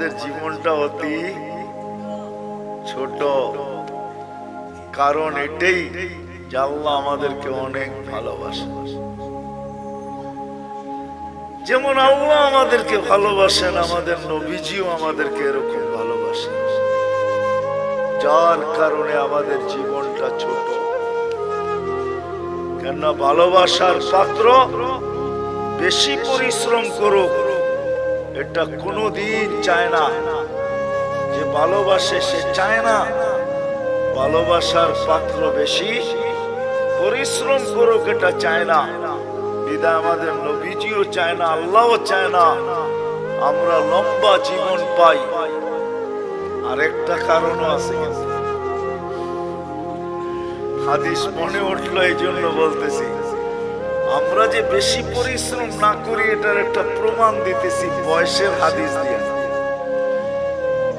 আমাদের জীবনটা অতি ছোট। কারণ এটাই আল্লাহ আমাদেরকে অনেক ভালোবাসে। যেমন আল্লাহ আমাদেরকে ভালোবাসেন, আমাদের নবীজিও আমাদেরকে এরকম ভালোবাসেন। যার কারণে আমাদের জীবনটা ছোট। কেননা ভালোবাসার পাত্র বেশি পরিশ্রম করুক এটা কোনোদিন চায় না। যে ভালোবাসে সে চায় না। ভালোবাসার পাত্র বেশি, পরিশ্রম করুক এটা চায় না। বিদায় আমাদের নবীজিও চায় না, আল্লাহও চায় না। আমরা লম্বা জীবন পাই। আর একটা কারণও আছে হাদিস মনে উঠল এই জন্য বলতেছি। আমরা যে বেশি পরিশ্রম না করি, এটার একটা প্রমাণ দিতেছি বয়সের হাদিস দিয়ে।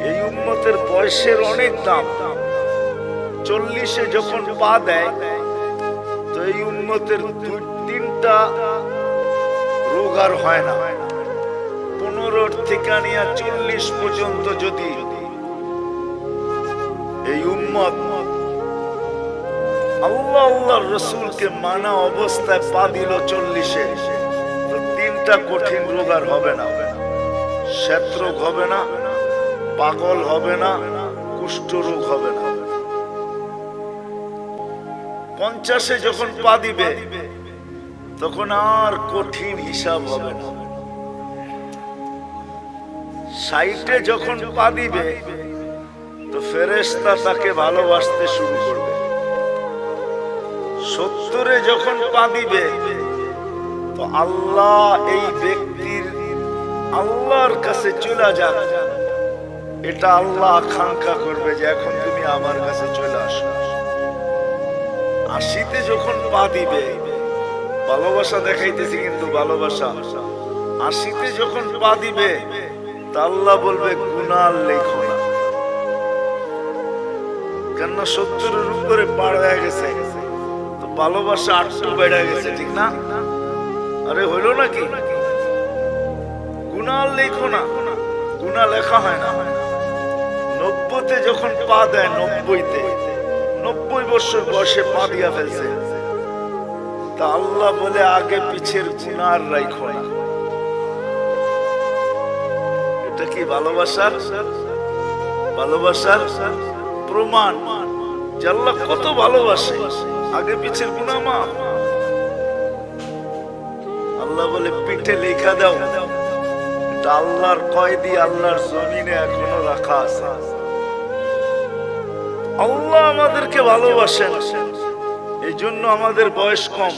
এই উন্মতের বয়সের অনেক দাম। চল্লিশে যখন পা দেয়, তো এই উন্মতের দুই, তিনটা রোগ আর হয় না। পনেরো থেকে চল্লিশ পর্যন্ত যদি এই উম্মত আল্লাহ আল্লাহ রসুলকে মানা অবস্থায় পা দিল চল্লিশে। তো তিনটা কঠিন রোগ আর হবে না। শ্বেত রোগ হবে না, পাগল হবে না, কুষ্ঠ রোগ হবে না। পঞ্চাশে যখন পা দিবে, তখন আর কঠিন হিসাব হবে না। সাইটে যখন পা দিবে, তো ফেরেস্তা তাকে ভালোবাসতে শুরু করবে। সত্তরে যখন পা দিবে, তো আল্লাহ এই ব্যক্তির আল্লাহর কাছে চলে যান। এটা আল্লাহ আকাঙ্ক্ষা করবে যে এখন তুমি আমার কাছে চলে আসো। আশিতে যখন পা দিবে, ভালোবাসা দেখাইতেছি কিন্তু ভালোবাসা। আশিতে যখন পা দিবে, তা আল্লাহ বলবে, গুনার লেখো না কেননা সত্তরের উপরে পার হয়ে গেছে। ভালোবাসা আটটু বেড়ে গেছে, ঠিক না? আরে হইল নাকি? গুনার লেখো না। গুনা লেখা হয় না। নব্বইতে যখন পা দেয়, নব্বইতে, নব্বই বছর বয়সে পা দিয়া ফেলছে। তা আল্লাহ বলে আগে পিছের গুনার রাইখো না। এটা কি ভালোবাসার? ভালোবাসার প্রমাণ যে আল্লাহ কত ভালোবাসে। আগে পিছের গুণা মা আল্লাহ বলে, পিঠে লেখা দাও। এটা আল্লাহর কয়দি, আল্লাহর জমিনে এখনও রাখা আছে। আল্লাহ আমাদেরকে ভালোবাসেন এই জন্য আমাদের বয়স কম।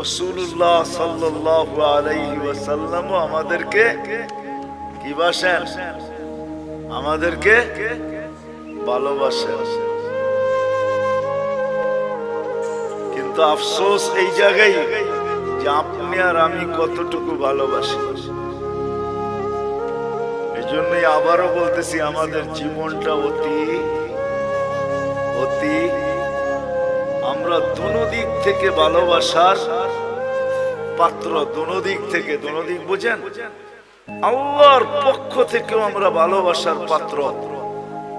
রসুল্লাহ সাল্লাল্লাহু আলাইহি ওয়াসাল্লামও আমাদেরকে কি বাসেন? আমাদেরকে ভালোবাসেন। কিন্তু আফসোস এই জায়গায় যে আপনি আর আমি কতটুকু ভালোবাসি। এই জন্যই আবারও বলতেছি, আমাদের জীবনটা অতি অতি, আমরা দুনো দিক থেকে ভালোবাসার পাত্র, দুনো দিক থেকে, দুনো দিক বুঝেন? আল্লাহর পক্ষ থেকেও আমরা ভালোবাসার পাত্র।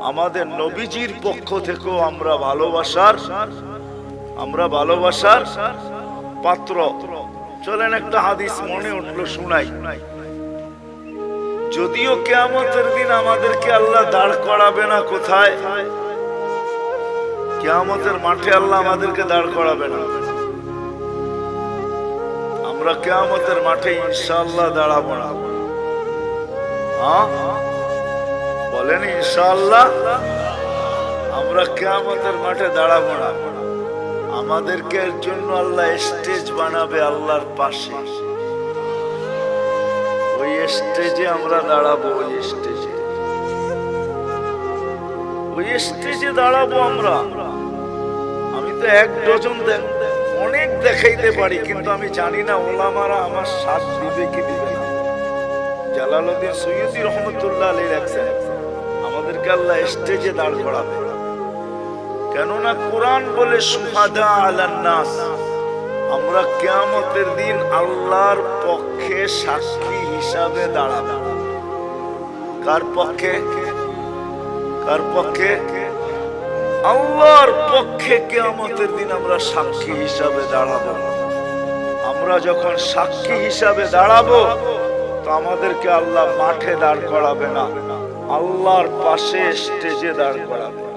আমাদের নবীজির পক্ষ থেকেও আমরা ভালোবাসার আমরা ভালোবাসার পাত্র। চলেন একটা হাদিস মনে উঠল, শুনাই। যদিও কেয়ামতের দিন আমাদেরকে আল্লাহ দাঁড় করাবে না কোথায়, কেয়ামতের মাঠে আল্লাহ আমাদেরকে দাঁড় করাবে না। আমরা কেয়ামতের মাঠে ইনশাআল্লাহ দাঁড়াবো না। হ্যাঁ? বলেন ইনশাআল্লাহ, আমরা কেয়ামতের মাঠে দাঁড়াবো না। আমাদেরকে এর জন্য আল্লাহ স্টেজ বানাবে আল্লাহর পাশে। ওই স্টেজে আমরা দাঁড়াবো, ওই স্টেজে। ওই স্টেজে দাঁড়াবো আমরা। আমি তো এক ডজন অনেক দেখাইতে পারি, কিন্তু আমি জানি না ওলামারা আমার সাথ দিবে কি দিবে না। জালালউদ্দিন সৈয়দি রহমতুল্লাহ আলী রাখছেন আমাদেরকে আল্লাহ স্টেজে দাঁড় করাবে। কেননা কোরআন বলে সুহাদা আলান্নাস। আমরা কেয়ামতের দিন আল্লাহর পক্ষে সাক্ষী হিসাবে দাঁড়াবো। কার পক্ষে? কার পক্ষে? আল্লাহর পক্ষে কেয়ামতের দিন আমরা সাক্ষী হিসাবে দাঁড়াবো। আমরা যখন সাক্ষী হিসাবে দাঁড়াবো, তো আমাদেরকে আল্লাহ মাঠে দাঁড় করাবে না, আল্লাহর পাশে স্টেজে দাঁড় করাবে।